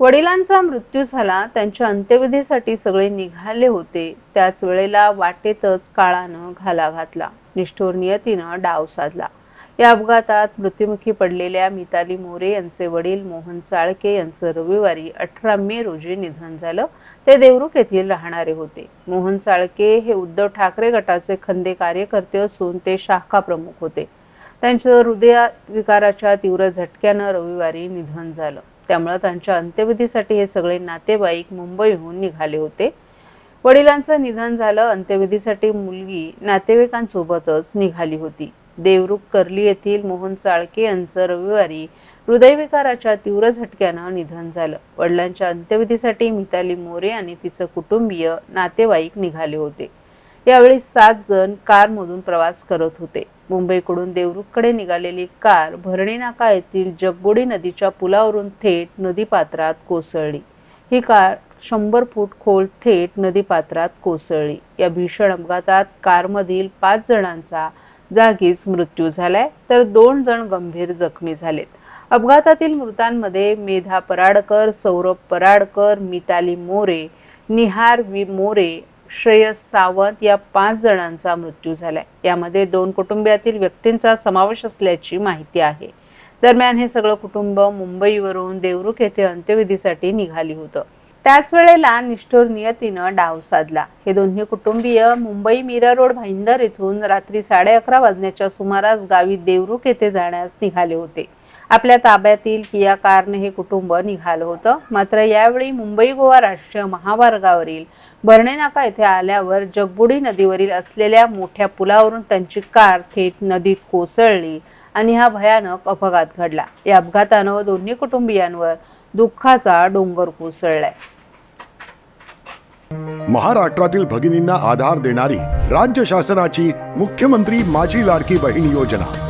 वडिलांचा मृत्यू झाला त्यांच्या अंत्यविधीसाठी सगळे निघाले होते. त्याच वेळेला वाटेतच काळानं घाला घातला. निष्ठुर नियतीनं डाव साधला. या अपघातात मृत्युमुखी पडलेल्या मिताली मोरे यांचे वडील मोहन चाळके यांचं रविवारी अठरा मे रोजी निधन झालं. ते देवरुख येथील राहणारे होते. मोहन चाळके हे उद्धव ठाकरे गटाचे खंदे कार्यकर्ते असून ते शाखा प्रमुख होते. त्यांचं हृदय विकाराच्या तीव्र झटक्यानं रविवारी निधन झालं. त्यामुळे त्यांच्या अंत्यविधीसाठी हे सगळे नातेवाईक मुंबईहून निघाले होते. वडिलांचं निधन झालं. अंत्यविधीसाठी मुलगी नातेवाईकांसोबतच निघाली होती. देवरुख कर्ली येथील मोहन चाळके यांचं रविवारी हृदयविकाराच्या तीव्र झटक्यानं निधन झालं. वडिलांच्या अंत्यविधीसाठी मिताली मोरे आणि तिचं कुटुंबीय नातेवाईक निघाले होते. यावेळी सात जण कारमधून प्रवास करत होते. मुंबईकडून देवरूखकडे निघालेली कार भरणी नाका येथील जगबोडी नदीच्या पुलावरून थेट नदीपात्रात कोसळली. ही कार शंभर फूट खोल थेट नदीपात्रात कोसळली. या भीषण अपघातात कारमधील पाच जणांचा जागीच मृत्यू झालाय तर दोन जण गंभीर जखमी झालेत. अपघातातील मृतांमध्ये मेधा पराडकर सौरभ पराडकर मिताली मोरे निहार वि मोरे श्रेयस सावंत या पाच जणांचा मृत्यू झालाय. यामध्ये दोन कुटुंबियातील व्यक्तींचा समावेश असल्याची माहिती आहे. दरम्यान हे सगळं कुटुंब मुंबईवरून देवरुख येथे अंत्यविधीसाठी निघाली होतं. त्याच वेळेला निष्ठुर नियतीनं डाव साधला. हे दोन्ही कुटुंबीय मुंबई मीरा रोड भाईंदर येथून रात्री साडे अकरा वाजण्याच्या सुमारास गावी देवरुख येथे जाण्यास निघाले होते. आपल्या ताब्यातील किया कारने हे कुटुंब निघालं होतं. मात्र यावेळी मुंबई गोवा राष्ट्रीय महामार्गावरील भरणे नाका येथे आल्यावर जगबुडी नदीवरील असलेल्या मोठ्या पुलावरून त्यांची कार थेट नदीत कोसळली आणि हा भयानक अपघात घडला. या अपघातानं दोन्ही कुटुंबियांवर दुःखाचा डोंगर कोसळलाय. महाराष्ट्रातील भगिनींना आधार देणारी राज्य शासनाची मुख्यमंत्री माझी लाडकी बहीण योजना.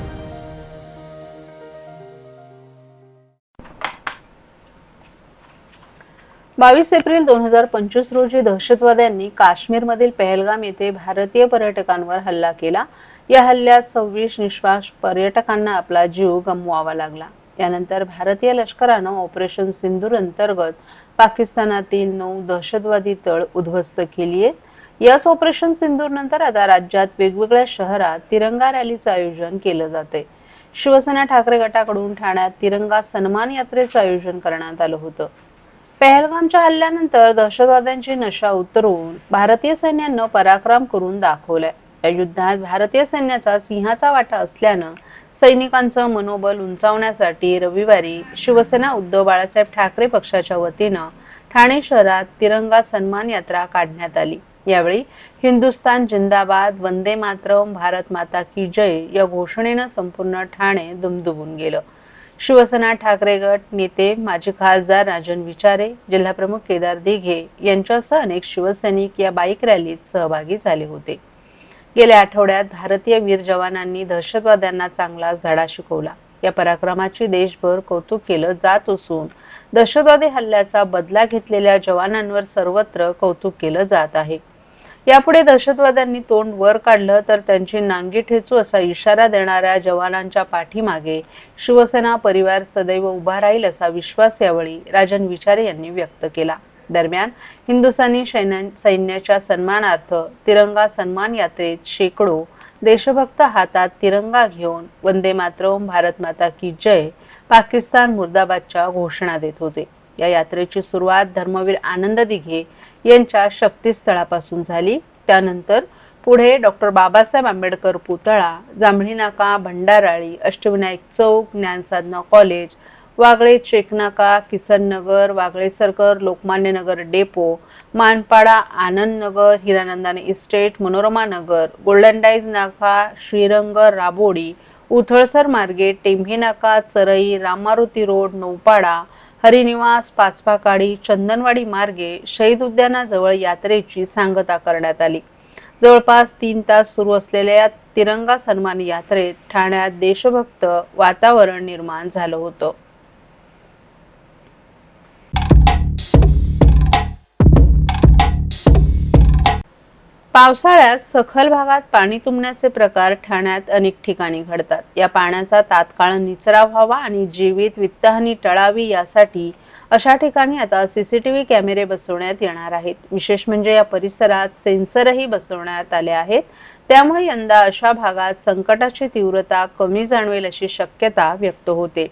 बावीस एप्रिल दोन हजार पंचवीस रोजी दहशतवाद्यांनी काश्मीरमधील पहलगाम येथे भारतीय पर्यटकांवर हल्ला केला. या हल्ल्यात सव्वीस निश्वास पर्यटकांना आपला जीव गमवावा लागला. यानंतर भारतीय लष्करानं ऑपरेशन सिंदूर अंतर्गत पाकिस्तानातील नऊ दहशतवादी तळ उद्ध्वस्त केली आहेत याच ऑपरेशन सिंदूर नंतर आता राज्यात वेगवेगळ्या शहरात तिरंगा रॅलीचं आयोजन केलं जाते शिवसेना ठाकरे गटाकडून ठाण्यात तिरंगा सन्मान यात्रेचं आयोजन करण्यात आलं होतं. पहलगामच्या हल्ल्यानंतर दहशतवाद्यांची नशा उतरवून भारतीय सैन्यानं पराक्रम करून दाखवलाय. या युद्धात भारतीय सैन्याचा सिंहाचा वाटा असल्यानं सैनिकांचं मनोबल उंचावण्यासाठी रविवारी शिवसेना उद्धव बाळासाहेब ठाकरे पक्षाच्या वतीनं ठाणे शहरात तिरंगा सन्मान यात्रा काढण्यात आली. यावेळी हिंदुस्तान जिंदाबाद वंदे मातरम भारत माता की जय या घोषणेनं संपूर्ण ठाणे दुमदुमून गेलं. शिवसेना ठाकरे गट नेते माजी खासदार राजन विचारे जिल्हाप्रमुख केदार दिघे यांच्यासह अनेक शिवसैनिक या बाईक रॅलीत सहभागी झाले होते. गेल्या आठवड्यात भारतीय वीर जवानांनी दहशतवाद्यांना चांगलाच धडा शिकवला. या पराक्रमाची देशभर कौतुक केलं जात असून दहशतवादी हल्ल्याचा बदला घेतलेल्या जवानांवर सर्वत्र कौतुक केलं जात आहे. यापुढे दहशतवाद्यांनी तोंड वर काढलं तर त्यांची नांगी ठेचू असा इशारा देणाऱ्या जवानांच्या पाठीमागे शिवसेना परिवार सदैव उभा राहील असा विश्वास यावेळी राजन विचारे यांनी व्यक्त केला. दरम्यान हिंदुस्थानी सैन्याच्या सन्मानार्थ तिरंगा सन्मान यात्रेत शेकडो देशभक्त हातात तिरंगा घेऊन वंदे मातरम भारत माता की जय पाकिस्तान मुर्दाबादच्या घोषणा देत होते. या यात्रेची सुरुवात धर्मवीर आनंद दिघे यांच्या शक्तीस्थळापासून झाली. त्यानंतर पुढे डॉक्टर बाबासाहेब आंबेडकर पुतळा जांभळी नाका भंडाराळी अष्टविनायक चौक ज्ञानसाधना कॉलेज वागळे चेकनाका किसन नगर वागळे सरकर Lokmanya Nagar depot Manpada Anand Nagar Hiranandani estate Manorama Nagar golden dyes Naka Shrirang Rabodi Uthalsar मार्गे टेंभी नाका चरई रामारुती रोड नौपाडा हरिनिवास पाचपाकाडी चंदनवाडी मार्गे शहीद उद्यानाजवळ यात्रेची सांगता करण्यात आली. जवळपास तीन तास सुरू असलेल्या या तिरंगा सन्मान यात्रेत ठाण्यात देशभक्त वातावरण निर्माण झालं होतं. पावसाळ्यात सखल भागात पाणी तुंबण्याचे प्रकार ठाण्यात अनेक ठिकाणी घडतात. या पाण्याचा तात्काळ निचरा व्हावा आणि जीवित वित्तहानी टळावी यासाठी अशा ठिकाणी आता सीसीटीव्ही कॅमेरे बसवण्यात येणार आहेत. विशेष म्हणजे या परिसरात सेन्सरही बसवण्यात आले आहेत. त्यामुळे यंदा अशा भागात संकटाची तीव्रता कमी जाणवेल अशी शक्यता व्यक्त होते.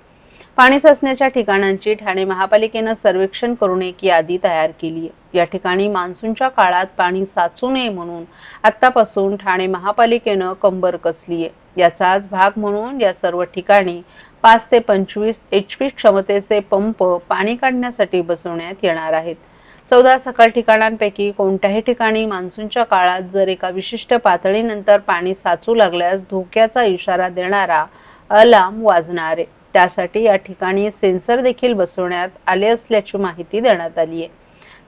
पाणी साचण्याच्या ठिकाणांची ठाणे महापालिकेनं सर्वेक्षण करून एक यादी तयार केली आहे. या ठिकाणी मान्सूनच्या काळात पाणी साचू नये म्हणून आतापासून ठाणे महापालिकेनं कंबर कसली आहे. याचाच भाग म्हणून या सर्व ठिकाणी पाच ते पंचवीस एच पी क्षमतेचे पंप पाणी काढण्यासाठी बसवण्यात येणार आहेत. चौदा सकाळ ठिकाणांपैकी कोणत्याही ठिकाणी मान्सूनच्या काळात जर एका विशिष्ट पातळीनंतर पाणी साचू लागल्यास धोक्याचा इशारा देणारा अलार्म वाजणार आहे. त्यासाठी या ठिकाणी सेन्सर देखील बसवण्यात आले असल्याची माहिती देण्यात आली आहे.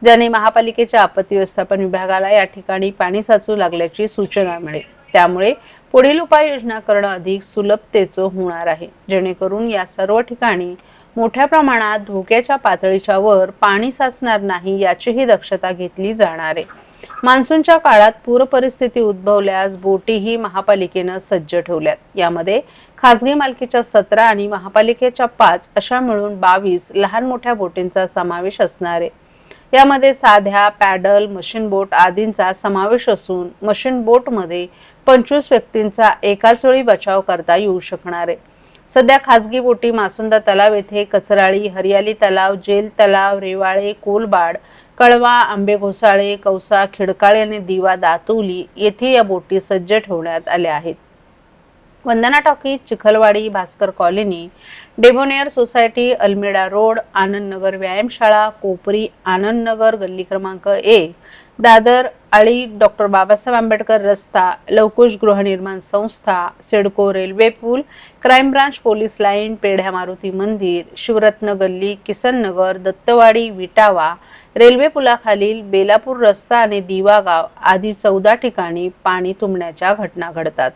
ज्याने महापालिकेच्या आपत्ती व्यवस्थापन विभागाला या ठिकाणी पाणी साचू लागल्याची सूचना मिळेल. त्यामुळे पुढील उपाययोजना करणं अधिक सुलभतेचं होणार आहे. जेणेकरून या सर्व ठिकाणी मोठ्या प्रमाणात धोक्याच्या पातळीच्या वर पाणी साचणार नाही याचीही दक्षता घेतली जाणार आहे. मान्सूनच्या काळात पूर परिस्थिती उद्भवल्यास बोटीही महापालिकेनं सज्ज ठेवल्यात. यामध्ये खासगी मालकीच्या सतरा आणि महापालिकेच्या पाच अशा मिळून बावीस लहान मोठ्या बोटींचा समावेश असणार. आहे यामध्ये साध्या पॅडल मशीन बोट आदींचा समावेश असून मशीन बोटमध्ये पंचवीस व्यक्तींचा एकाच वेळी बचाव करता येऊ शकणार. आहे सध्या खासगी बोटी मासुंदा तलाव येथे कचराळी हरियाली तलाव जेल तलाव रेवाळे कोलबाड कळवा आंबे घोसाळे कौसा खिडकाळे आणि दिवा दातुली येथे या बोटी सज्ज ठेवण्यात आल्या आहेत. Vandana talkies Chikhalwadi Bhaskar colony debonair society Almeda road Anandnagar व्यायामशाळा कोपरी आनंदनगर गल्ली क्रमांक एक दादर आळी डॉक्टर बाबासाहेब आंबेडकर रस्ता लवकुश गृहनिर्माण संस्था सिडको रेल्वे पूल क्राईम ब्रांच पोलीस लाईन पेढ्या मारुती मंदिर शिवरत्न गल्ली किसन नगर दत्तवाडी विटावा रेल्वे पुलाखालील बेलापूर रस्ता आणि दिवागाव आदी चौदा ठिकाणी पाणी तुंबण्याच्या घटना घडतात.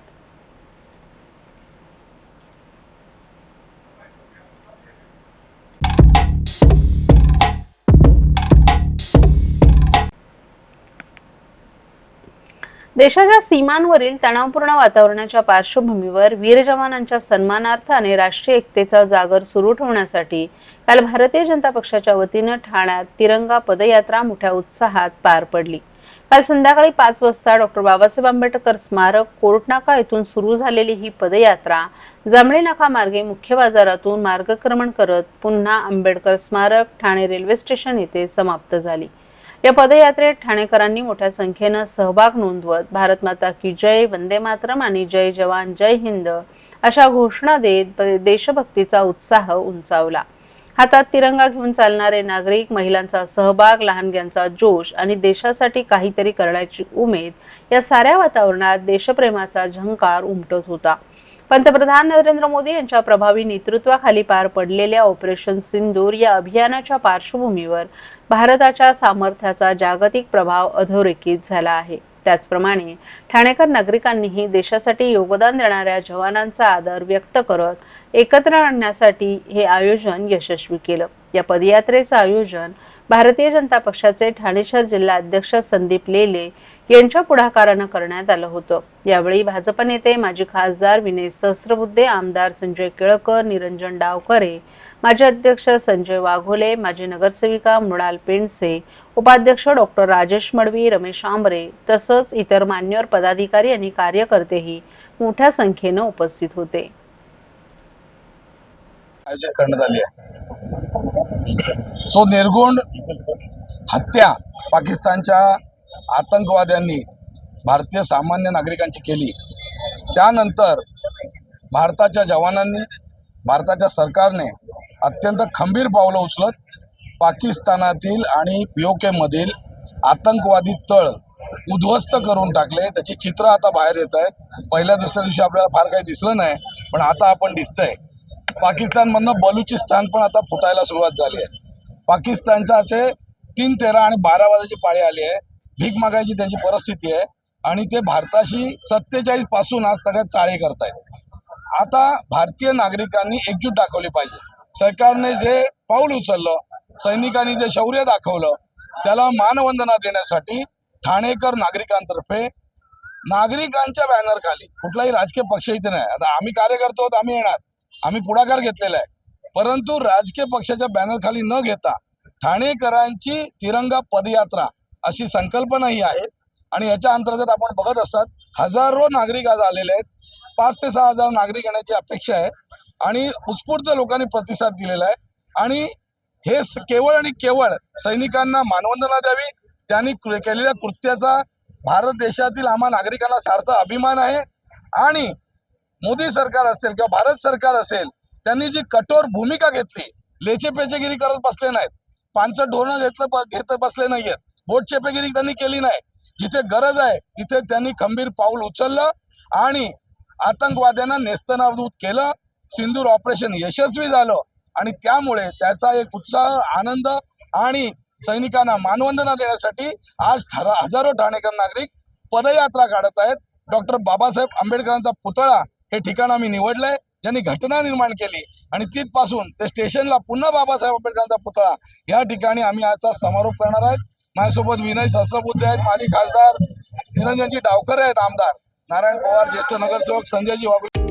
देशाच्या सीमांवरील तणावपूर्ण वातावरणाच्या पार्श्वभूमीवर वीर जवानांच्या सन्मानार्थ आणि राष्ट्रीय एकतेचा जागर सुरू ठेवण्यासाठी काल भारतीय जनता पक्षाच्या वतीनं ठाण्यात तिरंगा पदयात्रा मोठ्या उत्साहात पार पडली. काल संध्याकाळी पाच वाजता डॉक्टर बाबासाहेब आंबेडकर स्मारक कोर्टनाका येथून सुरू झालेली ही पदयात्रा जांभळे नाका मार्गे मुख्य बाजारातून मार्गक्रमण करत पुन्हा आंबेडकर स्मारक ठाणे रेल्वे स्टेशन येथे समाप्त झाली. या पदयात्रेत ठाणेकरांनी मोठ्या संख्येनं सहभाग नोंदवत भारत माता की जय वंदे मातरम आणि जय जवान जय हिंद अशा घोषणा देत देशभक्तीचा उत्साह उंचावला. हातात तिरंगा घेऊन चालणारे नागरिक महिलांचा सहभाग लहानग्यांचा जोश आणि देशासाठी काहीतरी करण्याची उमेद या साऱ्या वातावरणात देशप्रेमाचा झंकार उमटत होता. पंतप्रधान नरेंद्र मोदी यांच्या प्रभावी नेतृत्वाखाली पार पडलेल्या ऑपरेशन सिंदूर या अभियानाच्या पार्श्वभूमीवर भारताच्या सामर्थ्याचा जागतिक प्रभाव अधोरेखित झाला आहे. त्याचप्रमाणे ठाणेकर नागरिकांनीही देशासाठी योगदान देणाऱ्या जवानांचा आदर व्यक्त करत एकत्र आणण्यासाठी हे आयोजन यशस्वी केलं. या पदयात्रेचं आयोजन भारतीय जनता पक्षाचे ठाणेशहर जिल्हा अध्यक्ष संदीप लेले यांच्या पुढाकारानं करण्यात आलं होतं. यावेळी भाजप नेते माजी खासदार विनय सहस्रबुद्धे आमदार संजय केळकर निरंजन डावकरे माजी अध्यक्ष संजय वाघोले माजी नगरसेविका मृणाल पेंडसे उपाध्यक्ष डॉक्टर राजेश मडवी रमेश आंबरे तसंच इतर मान्यवर पदाधिकारी आणि कार्यकर्तेही मोठ्या संख्येनं उपस्थित होते. करण्यात आली आहे. सो निर्गुण हत्या पाकिस्तानच्या आतंकवाद्यांनी भारतीय सामान्य नागरिकांची केली. त्यानंतर भारताच्या जवानांनी भारताच्या सरकारने अत्यंत खंबीर पावलं उचलत पाकिस्तानातील आणि पी ओ केमधील आतंकवादी तळ उद्ध्वस्त करून टाकले. त्याची चित्र आता बाहेर येत आहेत. पहिल्या दुसऱ्या दिवशी आपल्याला फार काही दिसलं नाही पण आता आपण दिसतंय. पाकिस्तानमधनं बलुचिस्तान पण आता फुटायला सुरुवात झाली आहे. पाकिस्तानचे तीन तेरा आणि बारा वाजाची पाळी आली आहे. भीक मागायची त्यांची परिस्थिती आहे आणि ते भारताशी सत्तेचाळीसपासून आज सगळ्यात चाळे करतायत. आता भारतीय नागरिकांनी एकजूट दाखवली पाहिजे. सरकारने जे पाऊल उचललं सैनिकांनी जे शौर्य दाखवलं त्याला मानवंदना देण्यासाठी ठाणेकर नागरिकांतर्फे नागरिकांच्या बॅनरखाली कुठलाही राजकीय पक्ष इथे नाही. आता आम्ही कार्यकर्ते आहोत आम्ही येणार. आम्ही पुढाकार घेतलेला आहे. परंतु राजकीय पक्षाच्या बॅनरखाली न घेता ठाणेकरांची तिरंगा पदयात्रा अशी संकल्पना ही आहे आणि याच्या अंतर्गत आपण बघत असतात हजारो नागरिक आज आलेले आहेत. पाच ते सहा हजार नागरिक येण्याची अपेक्षा आहे. आणि उत्स्फूर्त लोकांनी प्रतिसाद दिलेला आहे. आणि हे केवळ आणि केवळ सैनिकांना मानवंदना द्यावी त्यांनी कृ- केलेल्या कृत्याचा भारत देशातील आम्हा नागरिकांना सार्थ अभिमान आहे. आणि मोदी सरकार असेल किंवा भारत सरकार असेल त्यांनी जी कठोर भूमिका घेतली लेचेपेचेगिरी करत बसले नाहीत. पानसट धोरणं घेतलं ब- घेत बसले नाहीयेत. बोटचेपेगिरी त्यांनी केली नाही. जिथे गरज आहे तिथे त्यांनी खंबीर पाऊल उचललं आणि आतंकवाद्यांना नेस्तनाबूत केलं. सिंदूर ऑपरेशन यशस्वी झालं आणि त्यामुळे त्याचा एक उत्साह आनंद आणि सैनिकांना मानवंदना देण्यासाठी आज ठरा हजारो ठाणेकर नागरिक पदयात्रा काढत आहेत. डॉक्टर बाबासाहेब आंबेडकरांचा पुतळा हे ठिकाण आम्ही निवडलंय. ज्यांनी घटना निर्माण केली आणि तिथपासून ते स्टेशनला पुन्हा बाबासाहेब आंबेडकरांचा पुतळा या ठिकाणी आम्ही आजचा समारोप करणार आहेत. माझ्यासोबत विनय सहस्रबुद्धे आहेत माजी खासदार. निरंजनजी डावकर आहेत आमदार. नारायण पवार ज्येष्ठ नगरसेवक संजयजी वाघ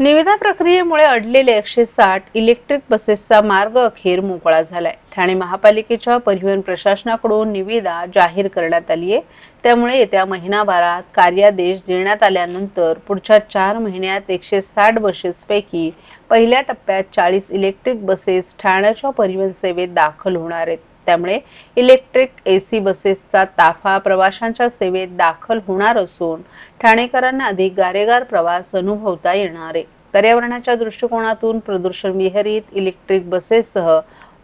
निविदा प्रक्रियेमुळे अडलेले एकशे साठ इलेक्ट्रिक बसेसचा मार्ग अखेर मोकळा झालाय. ठाणे महापालिकेच्या परिवहन प्रशासनाकडून निविदा जाहीर करण्यात आली आहे. त्यामुळे येत्या महिनाभरात कार्यादेश देण्यात आल्यानंतर पुढच्या चार महिन्यात एकशे साठ बसेसपैकी पहिल्या टप्प्यात चाळीस इलेक्ट्रिक बसेस ठाण्याच्या परिवहन सेवेत दाखल होणार आहेत. त्यामुळे इलेक्ट्रिक एसी बसेसचा ताफा प्रवाशांच्या सेवेत दाखल होणार असून ठाणेकरांना अधिक गारेगार प्रवास अनुभवता येणार. आहे पर्यावरणाच्या दृष्टिकोनातून प्रदूषण विरहित इलेक्ट्रिक बसेससह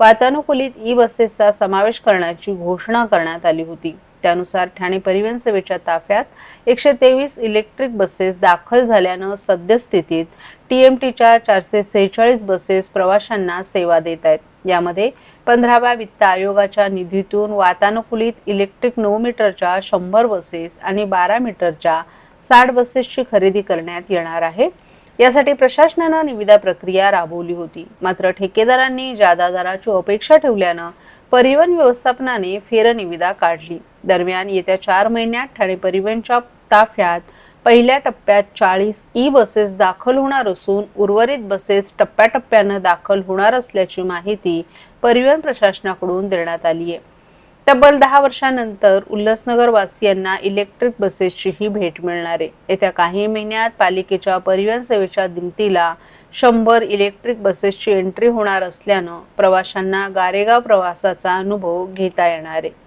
वातानुकूलित ई बसेसचा समावेश करण्याची घोषणा करण्यात आली होती. त्यानुसार ठाणे परिवहन सेवेच्या ताफ्यात एकशे तेवीस इलेक्ट्रिक बसेस दाखल झाल्यानं सद्यस्थितीत टीएमटीच्या चारशे सेहेचाळीस बसेस प्रवाशांना सेवा देत आहेत. यामध्ये पंधराव्या वित्त आयोगाच्या निधीतून वातानुकूलित इलेक्ट्रिक नऊ मीटरच्या शंभर बसेस आणि बारा मीटरच्या साठ बसेसची खरेदी करण्यात येणार आहे. यासाठी प्रशासनानं निविदा प्रक्रिया राबवली होती. मात्र ठेकेदारांनी जादा दराची अपेक्षा ठेवल्यानं परिवहन व्यवस्थापनाने फेरनिविदा काढली. दरम्यान येत्या चार महिन्यात ठाणे परिवहनच्या ताफ्यात पहिल्या टप्प्यात चाळीस ई बसेस दाखल होणार असून उर्वरित बसेस टप्प्याटप्प्यानं दाखल होणार असल्याची माहिती परिवहन प्रशासनाकडून देण्यात आली आहे. तब्बल दहा वर्षानंतर उल्हासनगर वासियांना इलेक्ट्रिक बसेसचीही भेट मिळणार आहे. येत्या काही महिन्यात पालिकेच्या परिवहन सेवेच्या दिमतीला शंभर इलेक्ट्रिक बसेसची एंट्री होणार असल्यानं प्रवाशांना गारेगाव प्रवासाचा अनुभव घेता येणार आहे.